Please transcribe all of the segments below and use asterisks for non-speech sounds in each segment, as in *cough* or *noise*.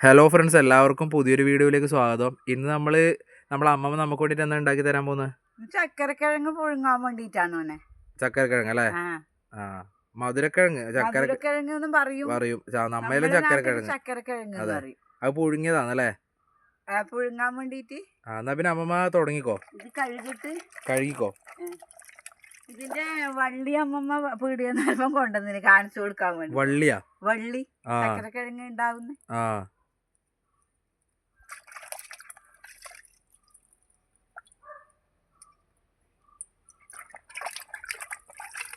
Hello friends എല്ലാവർക്കും പുതിയൊരു വീഡിയോയിലേക്ക് സ്വാഗതം. ഇന്ന് നമ്മൾ നമ്മളെ അമ്മമ്മ നമുക്ക് വേണ്ടിട്ട് എന്താ ഉണ്ടാക്കി തരാൻ പോകുന്നത് ചക്കരക്കിഴങ്ങ് പുഴുങ്ങാൻ വേണ്ടിട്ടാണ് ഓനെ ചക്കരക്കിഴങ്ങ് അല്ലേ? ആ. മധുരക്കിഴങ്ങ് ചക്കരക്കിഴങ്ങ് പറയും. പറയും. നാട്ടിൽ ചക്കരക്കിഴങ്ങ്. ചക്കരക്കിഴങ്ങ് അതെ. പുഴുങ്ങിയതാണ് അല്ലേ? പുഴുങ്ങാൻ വേണ്ടിട്ട് ആ എന്നാ പിന്നെ അമ്മമ്മ തുടങ്ങിക്കോ. ഇത് കഴുകിട്ട് കഴുകിക്കോ. ഇതിന്റെ വള്ളി അമ്മമ്മ പീടിയെന്ന് അല്പം കൊണ്ടുവന്നിന് കാണിച്ചു കൊടുക്കാൻ വേണ്ടി. വള്ളിയാ? വള്ളി. ചക്കരക്കിഴങ്ങ് ഉണ്ടാവുന്ന. ആ.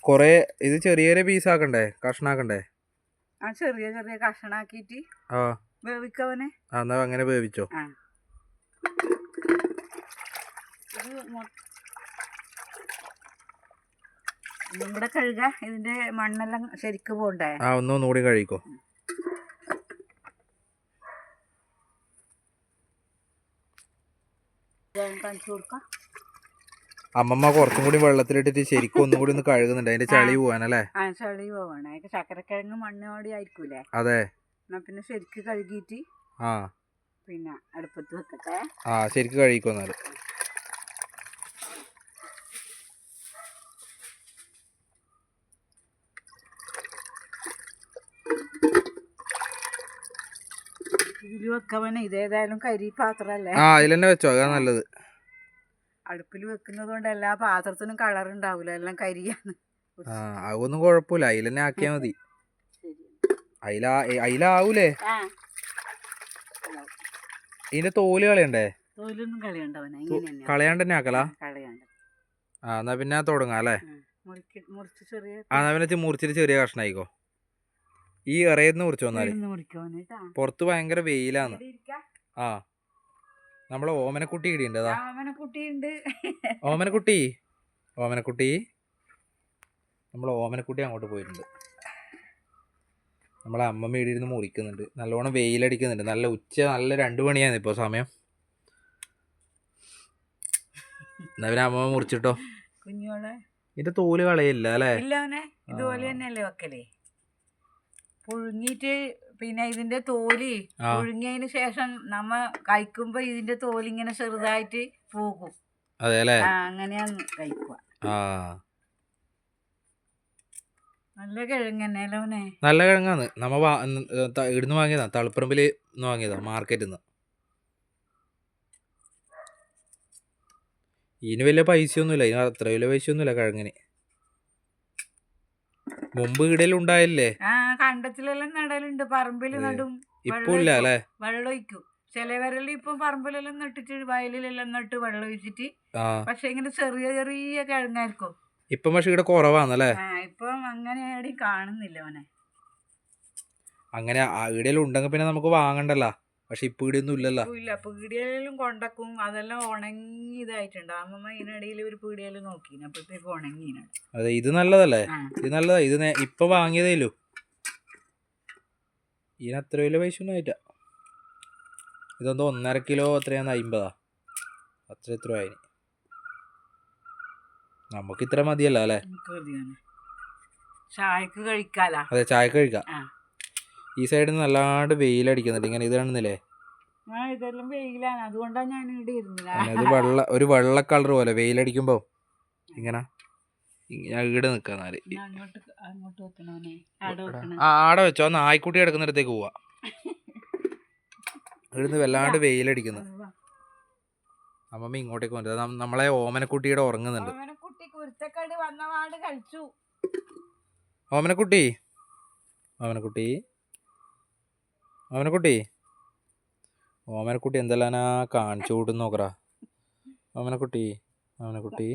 കൊറേ ഇത് ചെറിയ ചെറിയ പീസാക്കണ്ടേ? കഷ്ണാക്കണ്ടേ? ആ ചെറിയ ചെറിയ കഷ്ണാക്കിട്ട് ആ. വേവിക്കവനെ ആ, എന്നാ അങ്ങനെ വേവിച്ചോ. ഇതും കൂടെ കഴുക. ഇതിന്റെ മണ്ണെല്ലാം ശരിക്ക് പോണ്ടേ? ആ ഒന്നൊന്നുകൂടി കഴിക്കോ കാണിച്ചു കൊടുക്കാം. അമ്മമ്മ കുറച്ചും കൂടി വെള്ളത്തിലിട്ടിട്ട് ശരിക്കും ഒന്നും കൂടി ഒന്ന് കഴുകുന്നുണ്ട്. അതിന്റെ ചളി പോവാനല്ലേ? ആ ചളി പോവാണ്. അതിന്റെ ചക്കരക്കിഴങ്ങ് മണ്ണോടി ആയിരിക്കൂലേ? അതെ. എന്നാ പിന്നെ ശരിക്ക് കഴുകിയിട്ട് ആ. പിന്നെ അടുപ്പത്ത് വെക്കട്ടെ. ആ ശരിക്കും കഴിക്കോ എന്നാൽ. ഇതിൽ വെക്കാൻ ഇതേതായാലും കരി പാത്രല്ലേ ആ അതിൽ തന്നെ വെച്ചോ. അതാ നല്ലത്. അടുപ്പിൽ വെക്കുന്നത് കൊണ്ട് എല്ലാ പാത്രത്തിനും കളർ ഉണ്ടാവില്ല എല്ലാം കരിയാണ്. ആ അതൊന്നും കുഴപ്പമില്ല. അയില തന്നെ ആക്കിയാ മതി. ശരി അയില ആവൂലേ ഇതിന്റെ തോൽ കളയണ്ടേ? തോലൊന്നും കളയാണ്ട് തന്നെ ആക്കലാ? കളയണ്ട. ആ എന്നാ പിന്നെ തുടങ്ങാം അല്ലേ? ആ എന്നാ പിന്നെ മുറിച്ചിട്ട് ചെറിയ കഷ്ണായിക്കോ. ഈ ഇറയന്ന് മുറിച്ചു വന്നാൽ പുറത്ത് ഭയങ്കര വെയിലാന്ന്. ആ. നമ്മളെ ഓമനക്കുട്ടി ഇടിയുണ്ട് അതാ ഓമനക്കുട്ടി ഉണ്ട് ഓമനക്കുട്ടി ഓമനക്കുട്ടി. നമ്മളെ ഓമനക്കുട്ടി അങ്ങോട്ട് പോയിട്ടുണ്ട്. നമ്മളെ അമ്മമ്മ ഇടിയിരുന്ന് മുറിക്കുന്നുണ്ട്. നല്ലോണം വെയിലടിക്കുന്നുണ്ട്. നല്ല ഉച്ച നല്ല രണ്ട് മണിയാണ് ഇപ്പോൾ സമയം. എന്നാ പിന്നെ അമ്മമ്മ മുറിച്ചിട്ടോ? കുഞ്ഞോളെ ഇതിന്റെ തോൽ കളയില്ല അല്ലേ? ഇല്ല ഇതുപോലെ. തന്നെയല്ലേ വെക്കലേ. പുഴുങ്ങിയിട്ട് പിന്നെ ഇതിന്റെ തോൽ പുഴുങ്ങിയതിന് ശേഷം നമ്മ കഴിക്കുമ്പോ ഇതിന്റെ തോൽ ഇങ്ങനെ ചെറുതായിട്ട് പോകും. അതെ അല്ലേ അങ്ങനെയാണ് കഴിക്കുക നല്ല കിഴങ്ങന്നെയല്ലോ അവനെ നല്ല കിഴങ്ങാന്ന്. നമ്മ ഇവിടുന്ന് വാങ്ങിയതാ. തളിപ്പറമ്പിൽ വാങ്ങിയതാ മാർക്കറ്റിൽ നിന്ന് ഇതിന് വലിയ പൈസയൊന്നുമില്ല. ഇതിന് അത്ര വലിയ പൈസയൊന്നുമില്ല കിഴങ്ങിന്. മുമ്പ് ഇടലുണ്ടായില്ലേ? ആ കണ്ടത്തിലെല്ലാം നടലുണ്ട്. പറമ്പിൽ നടും ഇപ്പൊ ഇല്ല അല്ലേ? വെള്ളം ഒഴിക്കും ചിലവരെല്ലാം ഇപ്പൊ പറമ്പിലെല്ലാം നട്ടിട്ട് വയലിലെല്ലാം നട്ട് വെള്ളം ഒഴിച്ചിട്ട് പക്ഷെ ഇങ്ങനെ ചെറിയ ചെറിയ കിഴങ്ങായിരിക്കും. ഇപ്പം പക്ഷെ ഇവിടെ കുറവാണല്ലേ ആ ഇപ്പം അങ്ങനെ കാണുന്നില്ല അവനെ അങ്ങനെ ഇടയിൽ ഉണ്ടെങ്കിൽ പിന്നെ നമുക്ക് വാങ്ങണ്ടല്ല. പക്ഷെ ഇപ്പൊ ഇടിയൊന്നും ഇല്ലല്ലോ ഇല്ല. പീടികയിലും കൊണ്ടക്കും. അതെല്ലാം ഉണങ്ങി ഇതായിട്ടുണ്ട്. അമ്മമ്മ ഇതിനിടയിൽ ഒരു പീടികയിൽ നോക്കി അപ്പോഴത്തേക്ക് ഉണങ്ങി അതെ ഇത് നല്ലതല്ലേ? ഇത് നല്ലതാ. ഇത് ഇപ്പൊ വാങ്ങിയതേലു ഇതിന് അത്ര വലിയ പൈസ ഒന്നും ആയിട്ടാ ഇതെന്തോ ഒന്നര കിലോ എത്രയാന്ന് അമ്പതാ അത്ര എത്ര ആയി. നമുക്ക് ഇത്ര മതിയല്ലോ അല്ലേ? ചായക്ക് കഴിക്കാലാ. അതെ ചായക്ക് കഴിക്കാം. ഈ സൈഡിൽ നിന്ന് നല്ലാണ്ട് വെയിലടിക്കുന്നുണ്ട്. ഇങ്ങനെ ഇത് കാണുന്നില്ലേ? ആ ഇതെല്ലാം വെയിലാണ്. അതുകൊണ്ടാണ് ഞാൻ ഇവിടെ ഇരുന്നത് ഇത് വെള്ള ഒരു വെള്ള കളർ പോലെ വെയിലടിക്കുമ്പോ ഇങ്ങനെ ഞാൻ ഇവിടെ ആ ആടെ വെച്ചോ. നായ്ക്കുട്ടി കിടക്കുന്നിടത്തേക്ക് പോവാ. ഇവിടുന്ന് വല്ലാണ്ട് വെയിലടിക്കുന്നു. അമ്മമ്മ ഇങ്ങോട്ടേക്ക് വന്നത് നമ്മളെ ഓമനക്കുട്ടിയുടെ ഉറങ്ങുന്നുണ്ട്. ഓമനക്കുട്ടി? ഓമനക്കുട്ടി? ഓമനക്കുട്ടി. ഓമനക്കുട്ടി എന്തെല്ലാനാ കാണിച്ചു കൂട്ടുന്നു നോക്കറാ ഓമനക്കുട്ടി ഓമനക്കുട്ടി.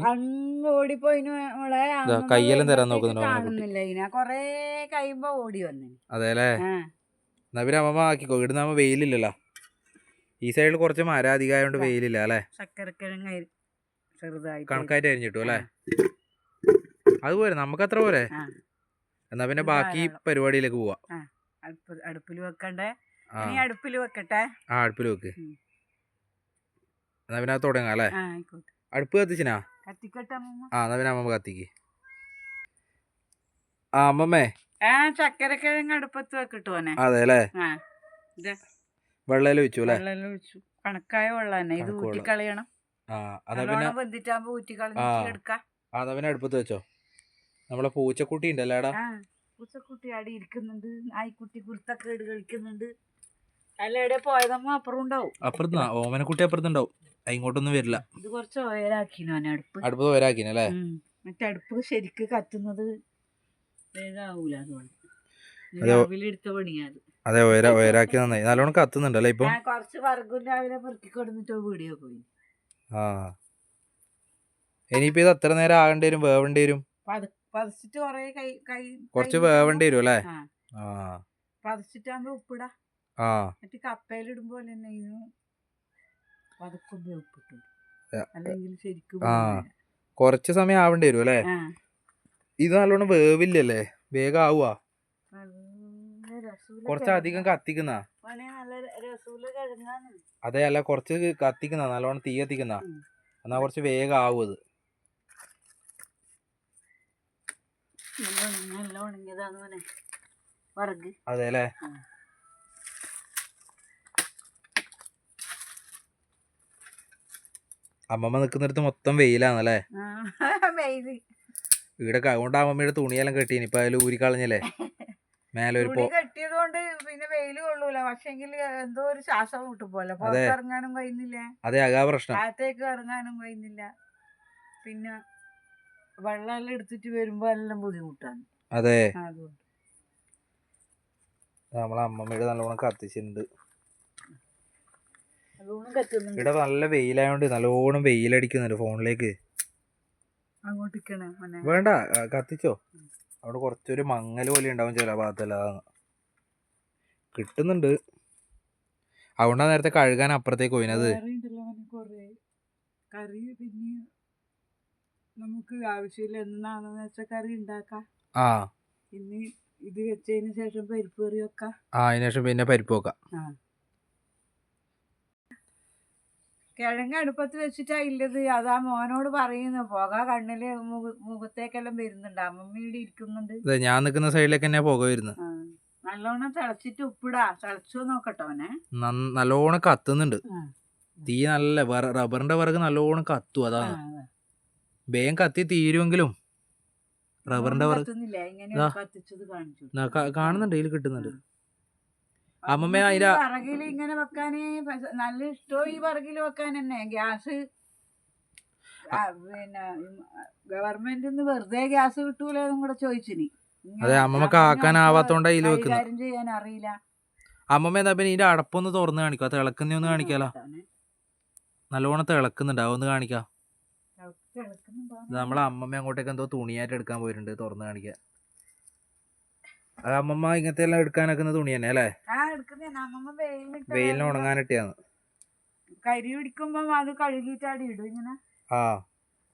കയ്യെല്ലാം തരാൻ നോക്കുന്നുണ്ട് അവനെ കുട്ടി. കാണുന്നില്ല ഇതിനെ കൊറേ കഴിയുമ്പോ ഓടി വന്നു. അതെ അല്ലേ? ആ. എന്നാ പിന്നെ അമ്മമ്മ ആക്കിക്കോ. ഇവിടുന്ന് നമ്മ വെയിലില്ലല്ലോ. ഈ സൈഡിൽ കുറച്ച് മരം അധികമായോണ്ട് വെയിലില്ല അല്ലേ? കണക്കായിട്ട് അരിഞ്ഞിട്ടു അല്ലേ? അത് പോരെ. നമുക്ക് അത്ര പോരെ. എന്നാ പിന്നെ ബാക്കി പരിപാടിയിലേക്ക് പോവാ. അടുപ്പിൽ വെക്കണ്ടേ? ഇനി അടുപ്പിൽ വെക്കട്ടെ? ആ അടുപ്പിൽ വെക്ക്. എന്നാ പിന്നെ തുടങ്ങാം അല്ലേ? അടുപ്പ് കത്തിച്ചിനാ? കത്തിക്കട്ടെ ആ എന്നാ പിന്നെ അമ്മ കത്തിക്ക്. ആ അമ്മമ്മേ. ആ ചക്കരക്കിഴങ്ങ് അടുപ്പത്ത് വെക്കട്ടോനെ അതെ അല്ലേ? വെള്ളയിൽ വെച്ചു അല്ലേ? വെള്ളയിൽ വെച്ചു കണക്കായ വെള്ളം തന്നെ. ഇത് ഊറ്റി കളയണം വെന്തിട്ടാകുമ്പോ ഊറ്റിക്കളഞ്ഞിട്ട് ആ. എടുക്കാം. അതാ പിന്നെ അടുപ്പത്ത് വെച്ചോ. നമ്മളെ പൂച്ചക്കുട്ടി ഉണ്ടല്ലേടാ പൂച്ചക്കുട്ടി അവിടെ ഇരിക്കുന്നുണ്ട് നായ്ക്കുട്ടി കുരുത്തക്കേട് കളിക്കുന്നുണ്ട്. അല്ല എവിടെ പോയതമ്മ? അപ്പുറം ഉണ്ടാവും അപ്പുറത്ത് ഓമനക്കുട്ടി അപ്പുറത്തുണ്ടാവും. ഇങ്ങോട്ടൊന്നും വരില്ല. ഇത് കുറച്ച് ഓയിലാക്കിനോ അടുപ്പ്. അടുപ്പ് വരാക്കിനല്ലേ ഉം. മറ്റേ അടുപ്പ് ശരിക്ക് കത്തുന്നത് വേഗാവൂല അതുകൊണ്ട്. അതെ. രാവിലെ എടുത്ത പണിയാത് അതെ. ഒയര ഒയരാക്കി നന്നായി. നല്ലോണം കത്തുന്നുണ്ടല്ലേ ഇപ്പം? ഞാൻ കുറച്ച് വർഗം രാവിലെ പെറുക്കി കൊടുത്തിട്ട് വീഡിയോ പോയി ആ. ഇനിയിപ്പോ ഇത് അത്ര നേരം ആകേണ്ടി വരും? വേവേണ്ടി വരും? പതച്ചിട്ട് കൊറേ കൈ കൈ കുറച്ച് വേവേണ്ടി വരും അല്ലേ ആ. പതച്ചിട്ടാകുമ്പോ ഉപ്പിടാ. ആ. എന്നിട്ട് കപ്പയിലിടുമ്പോ തന്നെ പതുക്കുമ്പോ ഉപ്പിട്ടു. അല്ലെങ്കിൽ ശരിക്കും. കുറച്ച് സമയം ആവേണ്ടി വരും അല്ലേ ഇത് നല്ലോണം വേവില്ലല്ലേ? വേഗം ആവുക കൊറച്ചധികം. കത്തിക്കുന്ന? അതെ അല്ല കുറച്ച് കത്തിക്കുന്ന? നല്ലോണം തീ കത്തിക്കുന്ന? എന്നാ കുറച്ച് വേഗം ആവും അത്. നല്ല ഉണങ്ങി നല്ല ഉണങ്ങിയതാണ് മോനെ. വറക്. അതെ അമ്മമ്മ നിക്കുന്നിടത്ത് മൊത്തം വെയിലാണല്ലേ? *laughs* വെയിൽ. ഇവിടെ അതുകൊണ്ട് അമ്മമ്മയുടെ തുണിയെല്ലാം കെട്ടീനി. ഇപ്പൊ അതിൽ ഊരിക്കളഞ്ഞല്ലേ മേലെ ഒരു കെട്ടിയതുകൊണ്ട് കെട്ടിയത് കൊണ്ട് പിന്നെ വെയിൽ കൊള്ളൂല. പക്ഷെങ്കിൽ എന്തോ ഒരു ശ്വാസം വിട്ടു പോലെ അതെ. പുറത്തിറങ്ങാനും കഴിയുന്നില്ല. അതെ അതാ പ്രശ്നം. അകത്തേക്ക് ഇറങ്ങാനും കഴിയുന്നില്ല. പിന്നെ വെള്ളമെല്ലാം എടുത്തിട്ട് വരുമ്പോ എല്ലാം ബുദ്ധിമുട്ടാണ്. അതെ. നമ്മളെ അമ്മമ്മയുടെ നല്ലോണം കത്തിച്ചിട്ടുണ്ട്. ഇവിടെ നല്ല വെയിലായോണ്ട് നല്ലോണം വെയിലടിക്കുന്നുണ്ട് ഫോണിലേക്ക്. വേണ്ട കത്തിച്ചോ. അവിടെ കുറച്ചൊരു മങ്ങൽ പോലെ ഉണ്ടാവും ചില ഭാഗത്തല്ല. കിട്ടുന്നുണ്ട്. അതുകൊണ്ടാ നേരത്തെ കഴുകാൻ അപ്പുറത്തേക്ക് പോയിനത്. കറി പിന്നെ നമുക്ക് ആവശ്യമില്ല. എന്നാണെന്ന് വെച്ചാൽ കറി ഉണ്ടാക്കാം ആ. ഇനി ഇത് വെച്ചതിന് ശേഷം പരിപ്പ് കറി വെക്കാം. ആ അതിനുശേഷം പിന്നെ പരിപ്പ് വെക്കാം. കിഴങ്ങ് അടുപ്പത്ത് വെച്ചിട്ടാ ഇല്ലത്. അതാ മോനോട് പറയുന്നു. പുക കണ്ണിൽ മുഖ- മുഖത്തേക്കെല്ലാം വരുന്നുണ്ട്. അമ്മമ്മയുടെ ഇരിക്കുന്നുണ്ട്. അതെ ഞാൻ നിൽക്കുന്ന സൈഡിലേക്ക് തന്നെ പുക വരുന്നത്. ആ. നല്ലോണം തിളച്ചിട്ട് ഉപ്പിടാ. തിളച്ചോ നോക്കട്ടോനെ നല്ലോണം കത്തുന്നുണ്ട്. ആ. തീ നല്ല റബ്ബറിന്റെ വിറക് നല്ലോണം കത്തു അതാണ്. ആ, വേഗം കത്തി തീരുമെങ്കിലും റബ്ബറിന്റെ കാണുന്നുണ്ട് ഇതിൽ കിട്ടുന്നുണ്ട്. അമ്മമ്മ അതിന്റെ- വിറകിൽ ഇങ്ങനെ വെക്കാന് നല്ല ഇഷ്ടോ ഈ വിറകിൽ വെക്കാൻ തന്നെ. ഗ്യാസ് പിന്നെ ഗവൺമെന്റിൽ നിന്ന് വെറുതെ ഗ്യാസ് കിട്ടൂലെന്നും കൂടെ ചോദിച്ചിനി. അതെ അമ്മമ്മക്ക് അമ്മമ്മ ആക്കാനാവാത്തോണ്ടാ ഇതിൽ വെക്കുന്നത് ചെയ്യാൻ അറിയില്ല. അമ്മമ്മ എന്താ പിന്നെ ഇതിന്റെ അടപ്പൊന്ന് തുറന്ന് കാണിക്കാം? തിളക്കുന്ന ഒന്ന് കാണിക്കാലോ. നല്ലോണം തിളക്കുന്നുണ്ട്. അതൊന്ന് കാണിക്കാം. നമ്മളെ അമ്മമ്മ അങ്ങോട്ടേക്ക് എന്തോ തുണിയായിട്ട് എടുക്കാൻ പോയിട്ടുണ്ട് തുറന്ന് കാണിക്കാൻ. അത് അമ്മമ്മ ഇങ്ങനത്തെ എല്ലാം എടുക്കാനൊക്കുന്ന തുണി തന്നെ അല്ലേ? വെയിലിന് ഉണങ്ങാനിട്ടാണ് കരി പിടിക്കുമ്പോ അത് കഴുകിയിട്ടാടി ഇടും ഇങ്ങനെ. ആ.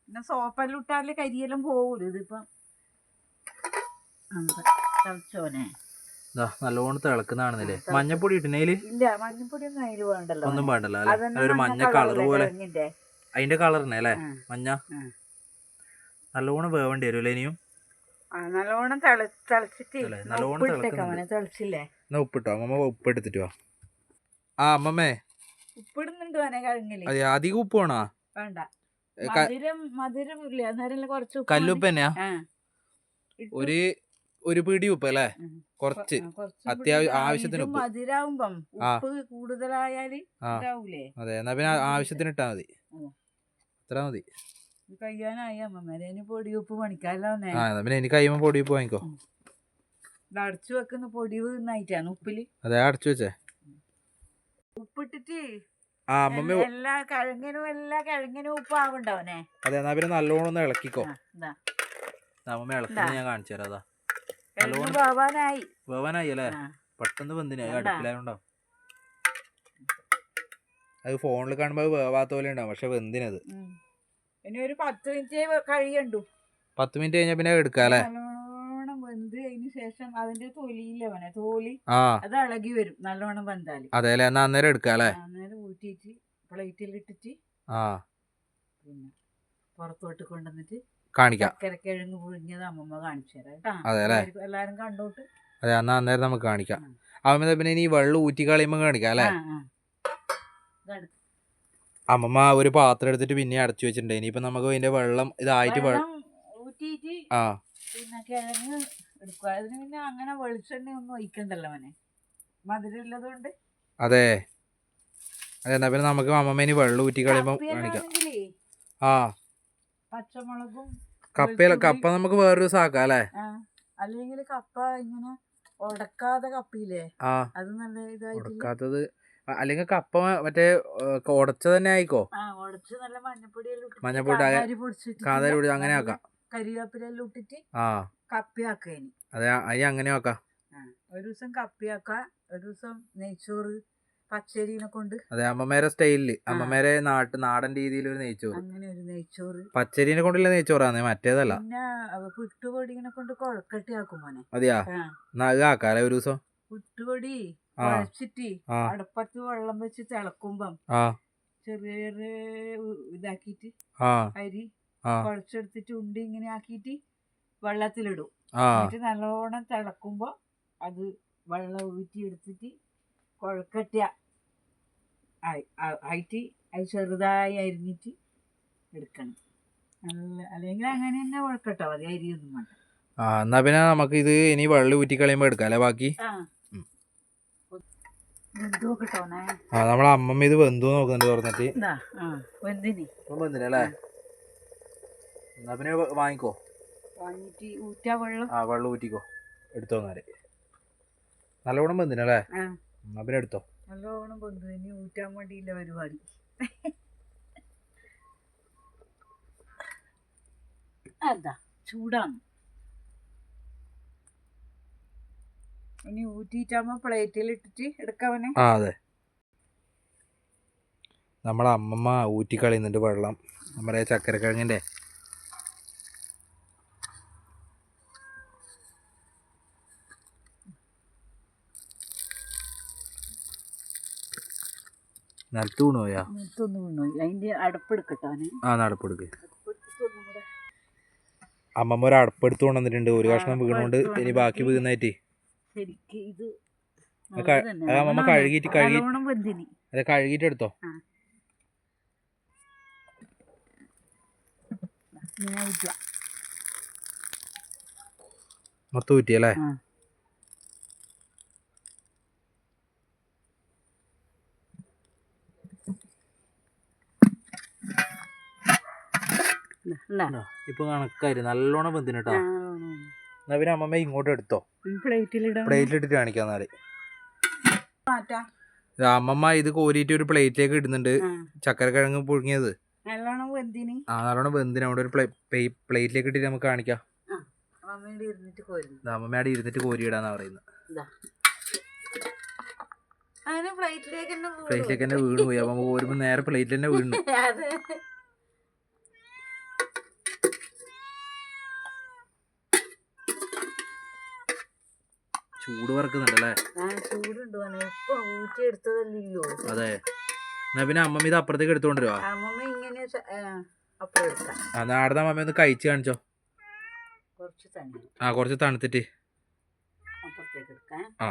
പിന്നെ സോപ്പെല്ലാം ഇട്ടാൽ കരിയെല്ലാം പോകൂല. ഇതിപ്പം തളിച്ചോനെ. നല്ലോണം തിളക്കുന്നതാണെന്നില്ലേ? മഞ്ഞപ്പൊടി ഇട്ടിനേൽ ഇല്ല മഞ്ഞപ്പൊടി ഒന്നും അതിൽ വേണ്ടല്ലോ. ഒന്നും വേണ്ടല്ലോ ഒരു മഞ്ഞ കളർ പോലെ. അതിന്റെ കളറിനെ അല്ലേ? മഞ്ഞ. നല്ലോണം വേവേണ്ടി വരും അല്ലേ ഇനിയും നല്ലോണം തിളച്ചിട്ട്? നല്ലോണം തിളച്ചില്ലേ? എന്നാ ഉപ്പിട്ടോ? അമ്മമ്മ ഉപ്പ് എടുത്തിട്ട് വാ. ആ അമ്മമ്മേ. ഉപ്പിടുന്നുണ്ട് അത് അധികം ഉപ്പ് വേണോ? വേണ്ട. മധുരം മധുരം ഇല്ല? അന്നേരം കുറച്ച് കല്ലുപ്പ്. തന്നെയാ? ഒരു ഒരു പിടി ഉപ്പ് അല്ലേ? കൊറച്ച്. അത്യാവശ്യം ആവശ്യത്തിന് ഉപ്പ്. മധുരാവുമ്പം ഉപ്പ് കൂടുതലായാൽ. അതെ എന്നാ പിന്നെ ആവശ്യത്തിന് ഇട്ടാ മതി. അത്ര മതി. കഴിയാനായി അമ്മമാരെ. ഇനി പിന്നെ എനിക്ക് കഴിയുമ്പോൾ പൊടി ഉപ്പ് വാങ്ങിക്കോ ഇത് അടച്ചു വെക്കുന്ന പൊടി നന്നായിട്ടാണ് ഉപ്പിൽ. അതെ അടച്ചു വെച്ചേ. ഉപ്പിട്ടിട്ട് ആ അമ്മമ്മ ഉ- എല്ലാ കിഴങ്ങിനും എല്ലാ കിഴങ്ങിനും ഉപ്പ് അതെ എന്നാ പിന്നെ നല്ലോണം ഒന്ന് ഇളക്കിക്കോ. ഇളക്കുന്നത് ഞാൻ കാണിച്ചു തരാം അതാ. കിഴങ്ങ് നല്ലോണം- പോവാനായി. വേവാനായി അല്ലേ. പെട്ടെന്ന് വെന്തിനായി. അത് ഫോണിൽ കാണുമ്പോൾ വേവാത്ത പോലെ ഉണ്ടാവും പക്ഷെ വെന്തിനത്. ഇനി ഒരു പത്ത് മിനിറ്റ് കഴിയണ്ടു. പത്ത് മിനിറ്റ് കഴിഞ്ഞാൽ പിന്നെ എടുക്കാല്ലേ? നല്ലോണം വെന്ത് അതിന് ശേഷം അതിന്റെ തൊലിയില്ല മോനെ? തോലി അത് ഇളകി വരും. നല്ലോണം വെന്താൽ. അതെ അല്ലേ? എന്നാ അന്നേരം എടുക്കാല്ലേ അന്നേരം ഊറ്റിയിട്ട് പ്ലേറ്റിൽ ഇട്ടിട്ട് ആ. പിന്നെ പുറത്തോട്ട് കൊണ്ടുവന്നിട്ട് കാണിക്കാം. കിഴങ്ങ് പുഴുങ്ങിയത് അമ്മമ്മ കാണിച്ചു തരാം കേട്ടാ. എല്ലാവരും കണ്ടോട്ട്. അതെ എന്നാ അന്നേരം നമുക്ക് കാണിക്കാം. അമ്മ പിന്നെ ഇനി വെള്ളം ഊറ്റി കളയുമ്പോൾ കാണിക്കാം അല്ലേ? അമ്മമ്മ ഒരു പാത്രം എടുത്തിട്ട് പിന്നെ അടച്ചു വെച്ചിട്ടുണ്ട്. ഇനിയിപ്പോ നമുക്ക് അതിന്റെ വെള്ളം ഇതായിട്ട് വെ- വെള്ളം ഊറ്റിയിട്ട് ആ. പിന്നെ കിഴങ്ങ് എടുക്കുക. അതിന് പിന്നെ അങ്ങനെ വെളിച്ചെണ്ണ ഒന്നും ഒഴിക്കണ്ടല്ലോ അവനെ മധുരം ഉള്ളതുകൊണ്ട്. അതെ. അതെ എന്നാ പിന്നെ നമുക്ക് അമ്മമ്മ ഇനി വെള്ളം ഊറ്റി കളയുമ്പോ കാണിക്കാം. ആ. പച്ചമുളകും കപ്പ കപ്പ നമുക്ക് വേറൊരു സാക്കാം അല്ലേ? അല്ലെങ്കിൽ കപ്പ ഇങ്ങനെ ഉടക്കാതെ കപ്പിയില്ലേ? അത് നല്ല ഇതായിട്ട് ഉടക്കാത്തത് അല്ലെങ്കിൽ കപ്പ മറ്റേ ഉടച്ച തന്നെ ആയിക്കോ? മഞ്ഞപ്പൊടി കാന്താരി പൊടി അങ്ങനെ ആക്കാം കരിവേപ്പിലെല്ലാം ഇട്ടിട്ട് ആ. കപ്പയാക്കുക ഇനി അതെ അരി അങ്ങനെ ആക്കാം. ഒരു ദിവസം കപ്പയാക്ക ഒരു ദിവസം നെയ്ച്ചോറ് പച്ചരിനെ കൊണ്ട് അതെ അമ്മമാരെ സ്റ്റൈലിൽ. അമ്മമാരെ നാട്ട് നാടൻ രീതിയിൽ ഒരു നെയ്ച്ചോറ്. അങ്ങനെ ഒരു നെയ്ച്ചോറ്. പച്ചരിനെ കൊണ്ടുള്ള നെയ്ച്ചോറാണ് മറ്റേതല്ല. പിന്നെ പുട്ടുപൊടിനെ കൊണ്ട് കൊഴക്കട്ടി ആക്കും മോനെ. അതെയാ എന്നാ അത് ആക്കാല്ലേ ഒരു ദിവസം? പുട്ടുപൊടി. കുഴച്ചിട്ട് അടുപ്പത്ത് വെള്ളം വെച്ച് തിളക്കുമ്പം ചെറിയ ചെറിയ ഇതാക്കിട്ട് ഇതാക്കിയിട്ട് അരി കുഴച്ചെടുത്തിട്ട് ഉണ്ടി ഇങ്ങനെ ആക്കിയിട്ട് വെള്ളത്തിലിടും. എന്നിട്ട് നല്ലോണം തിളക്കുമ്പോ അത് വെള്ളം ഊറ്റി എടുത്തിട്ട് ആ- ആയിട്ട് അത് ചെറുതായി അരിഞ്ഞിട്ട് എടുക്കണം. നല്ല അല്ലെങ്കിൽ അങ്ങനെ തന്നെ കുഴക്കട്ടോ മതി അരിയൊന്നും വേണ്ട. ആ എന്നാ പിന്നെ നമുക്ക് ഇത് ഇനി വെള്ളം ഊറ്റി കളയുമ്പോൾ എടുക്കാം അല്ലേ ബാക്കി? ആ നമ്മളെ അമ്മമ്മ ഇത് വെന്തു നോക്കുന്നുണ്ട് തുറന്നിട്ട്. വെന്തിനി. വെന്തിനല്ലേ എന്നാ പിന്നെ വാങ്ങിക്കോ. ആ വെള്ളം ഊറ്റിക്കോ. എടുത്തോ എന്നാൽ. നല്ലവണ്ണം വെന്തിനല്ലേ എന്നാ പിന്നെ എടുത്തോ. നല്ലവണ്ണം വെന്തു. ഇനി ഊറ്റാൻ വേണ്ടിയില്ല പരിപാടി. അതാ ചൂടാണ്. ഇനി ഊറ്റിയിട്ടാകുമ്പോ പ്ലേറ്റിൽ ഇട്ടിട്ട് എടുക്കാവനെ. ആ അതെ. നമ്മളെ അമ്മമ്മ ഊറ്റി കളയുന്നുണ്ട് വെള്ളം. നമ്മുടെ ചക്കരക്കിഴങ്ങിന്റെ. നിലത്ത് വീണു പോയാ നിർത്തൊന്നും വീണു അതിന്റെ അടപ്പെടുക്കട്ടാനെ ആ നടപ്പെടുക്ക് അമ്മമ്മ ഒരു അടപ്പെടുത്ത് കൊണ്ടുവന്നിട്ടുണ്ട്. ഒരു കഷ്ണം വീണുകൊണ്ട് ഇനി ബാക്കി വീണായിട്ട് ശരിക്ക് ഇത് കഴുകി- അത് എടുത്തോ മൊത്തം ഊറ്റിയല്ലേ ഇപ്പൊ കണക്കായിരുന്നു നല്ലോണം കേട്ടോ എന്നാ പിന്നെ അമ്മമ്മ ഇങ്ങോട്ട് എടുത്തോ. പ്ലേറ്റിലിട്ട് പ്ലേറ്റിൽ ഇട്ടിട്ട് കാണിക്കാം എന്നാൽ. അമ്മമ്മ ഇത് കോരിയിട്ട് ഒരു പ്ലേറ്റിലേക്ക് ഇടുന്നുണ്ട്. ചക്കര ചക്കരക്കിഴങ്ങ് പുഴുങ്ങിയത്. ആ നല്ലോണം വെന്തിന്. അവിടെ ഒരു പ്ലേറ്റിലേക്ക് ഇട്ടിട്ട് നമുക്ക് കാണിക്കാം. അമ്മമ്മയുടെ ഇരുന്നിട്ട് കോരിയിടാന്നാ പറയുന്നത്. പ്ലേറ്റിലേക്ക് തന്നെ വീണു. പോയി കോരുമ്പോ നേരെ പ്ലേറ്റിൽ തന്നെ വീണു. *laughs* ചൂട് എടുത്തതല്ലോ അതെ. എന്നാ പിന്നെ അമ്മമ്മ ഇത് അപ്പുറത്തേക്ക് എടുത്തോണ്ട് വരുവാ നാടത്തെ അമ്മ ഒന്ന് കഴിച്ച് കാണിച്ചോ. ആ കുറച്ച് തണുത്തിട്ട്. ആ.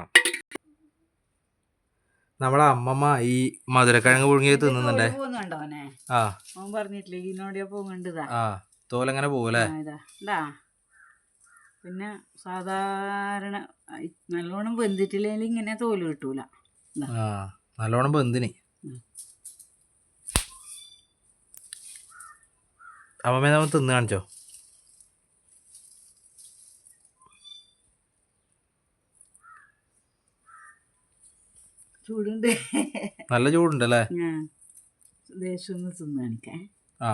നമ്മളെ അമ്മമ്മ ഈ മധുരക്കിഴങ്ങ് പുഴുങ്ങിയത് തിന്നുന്നുണ്ടേ. ആ. പറഞ്ഞിട്ടില്ലേ തോലങ്ങനെ പോവല്ലേ? ഇതാ. പിന്നെ സാധാരണ നല്ലോണം വെന്തിട്ടില്ലെങ്കിൽ ഇങ്ങനെ തോൽ കിട്ടൂല. നല്ലോണം ഉം. അമ്മമ്മ നമ്മൾ തിന്ന് കാണിച്ചോ? ചൂടുണ്ട്. നല്ല ചൂടുണ്ടല്ലേ? ദേശം ഒന്ന് തിന്ന് കാണിക്കാൻ ആ.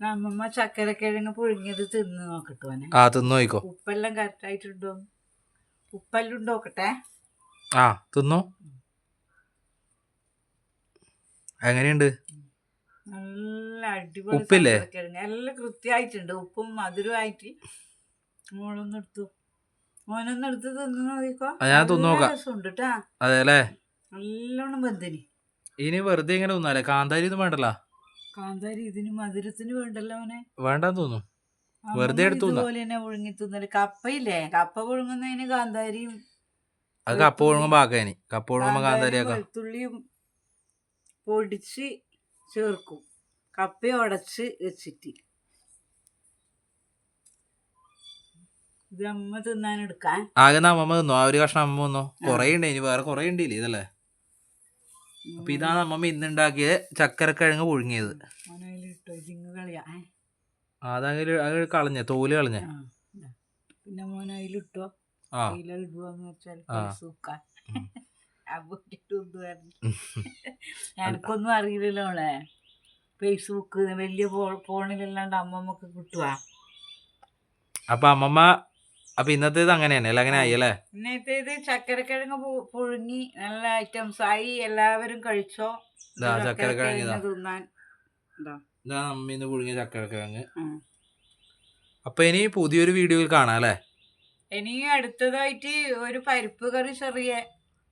അമ്മമ്മ ചക്കരക്കിഴങ്ങ് പുഴുങ്ങിയത് തിന്ന് നോക്കട്ടെ ആ തിന്ന് നോക്കോ. ഉപ്പെല്ലാം കറക്റ്റ് ആയിട്ടുണ്ടോ ഉപ്പെല്ലാം ഉണ്ടോക്കട്ടെ ആ തിന്നോ. എങ്ങനെയുണ്ട്? നല്ല അടിപൊളി? ചക്കരക്കിഴങ്ങ്. എല്ലാം കൃത്യമായിട്ടുണ്ട്. ഉപ്പും മധുരമായിട്ട് മോളൊന്നും എടുത്തു. മോനൊന്നും എടുത്ത് തിന്ന് നോക്കിക്കോ. ഞാൻ തിന്നു നോക്കാം. രസമുണ്ട് കേട്ടാ അതെ അല്ലേ നല്ലോണം ബന്ധിനി ഇനി വെറുതെ ഇങ്ങനെ തിന്നാലേ? കാന്താരി ഒന്നും വേണ്ടല്ലോ? കാന്താരി ഇതിന് മധുരത്തിന് വേണ്ടല്ലോ അവനെ വേണ്ടെന്ന് തോന്നുന്നു. വെറുതെ എടുത്തു തിന്നാ. ഇതുപോലെ തന്നെ പുഴുങ്ങി തിന്നൽ. കപ്പയില്ലേ? കപ്പ പുഴുങ്ങുന്നതിന് കാന്താരിയും അത് കപ്പ പുഴുങ്ങുമ്പോ ആക്കാനി. കപ്പ പുഴുങ്ങുമ്പോ കാന്താരി ആക്കാം. വെളുത്തുള്ളിയും പൊടിച്ച് ചേർക്കും. കപ്പ ഉടച്ച് വെച്ചിട്ട്. ഇത് അമ്മ തിന്നാൻ എടുക്കാൻ. ആകെ അമ്മ തിന്നോ? ആ ഒരു കഷ്ണം അമ്മ തിന്നോ കൊറേ ഉണ്ട് ഇനി. വേറെ കൊറേ ഉണ്ടില്ലേ ഇതല്ലേ? അപ്പൊ ഇതാണ് അമ്മമ്മ ഇന്നുണ്ടാക്കിയത് ചക്കരക്കിഴങ്ങ് പുഴുങ്ങിയത്. മനയിലിട്ടോ ജിങ് കളിയാ. ഏ? അതങ്ങനെ അത് കളഞ്ഞ തോൽ കളഞ്ഞ. പിന്നെ മോൻ അതിലിട്ടോ അതിലിടുവാന്ന് വെച്ചാൽ ആ. സൂക്കാൻ ഉം. അപ്പൊട്ടിട്ടുണ്ടായിരുന്നു എനിക്കൊന്നും അറിയില്ലല്ലോ അവളെ ഫേസ്ബുക്ക് വലിയ ഫോണിലല്ലാണ്ട് അമ്മമ്മക്ക് കിട്ടുവാ. അപ്പൊ അമ്മമ്മ അപ്പൊ ഇന്നത്തേത് അങ്ങനെ തന്നെ അല്ല? അങ്ങനെ ആയി അല്ലേ? ഇന്നത്തേത് ചക്കരക്കിഴങ്ങ് പു- പുഴുങ്ങി നല്ല ഐറ്റംസ് ആയി. എല്ലാവരും കഴിച്ചോ? ദാ ചക്കരക്കിഴങ്ങ് ഇതാ. തിന്നാൻ. ഇതാ. അമ്മ ഇന്ന് പുഴുങ്ങിയ ചക്കരക്കിഴങ്ങ്. ഉം. അപ്പൊ ഇനി പുതിയൊരു വീഡിയോയിൽ കാണാം അല്ലേ? ഇനി അടുത്തതായിട്ട് ഒരു പരിപ്പ് കറി ചെറിയ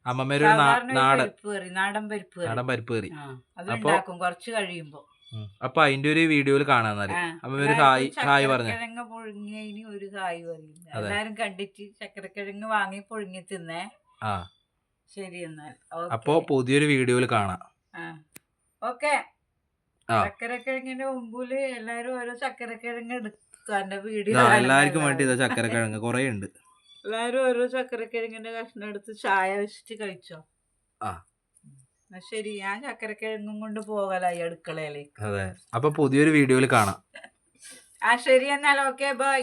അമ്മമ്മ നാ- സാധാരണ ഒരു നാടൻ പരിപ്പ് കറി നാടൻ പരിപ്പ് കറി. നാടൻ പരിപ്പ് കറി. ആ, അത് അപ്പൊ- ഉണ്ടാക്കും കുറച്ച് കഴിയുമ്പോ. അപ്പൊ അതിന്റെ ഒരു വീഡിയോയിൽ കാണാന്നാൽ അപ്പൊ ഒരു ഹായ് ഹായ് പറഞ്ഞേ. പുഴുങ്ങിയതിന് ഒരു ഹായ് പറയില്ല എല്ലാരും കണ്ടിട്ട് ചക്കരക്കിഴങ്ങ് വാങ്ങി പുഴുങ്ങി തിന്നേ. ആ. ശരി എന്നാൽ. അപ്പൊ പുതിയൊരു വീഡിയോയിൽ കാണാം. ഓക്കെ. ചക്കരക്കിഴങ്ങിന്റെ മുമ്പിൽ എല്ലാരും ഓരോ ചക്കരക്കിഴങ്ങ് എടുക്കാന്റെ വീഡിയോ എല്ലാവർക്കും വേണ്ടി ഇതാ ചക്കരക്കിഴങ്ങ്. കൊറേ ഉണ്ട്. *laughs* എല്ലാരും ഓരോ ചക്കരക്കിഴങ്ങിന്റെ കഷ്ണം എടുത്ത് ചായ വെച്ചിട്ട് കഴിച്ചോ? ആ. ശരി ഞാൻ ചക്കരക്കിഴങ്ങും കൊണ്ട് പോകലായി അടുക്കളയിലേക്ക്. അതെ. അപ്പൊ പുതിയൊരു വീഡിയോയിൽ കാണാം. ആ ശരി എന്നാൽ ഓക്കെ ബൈ.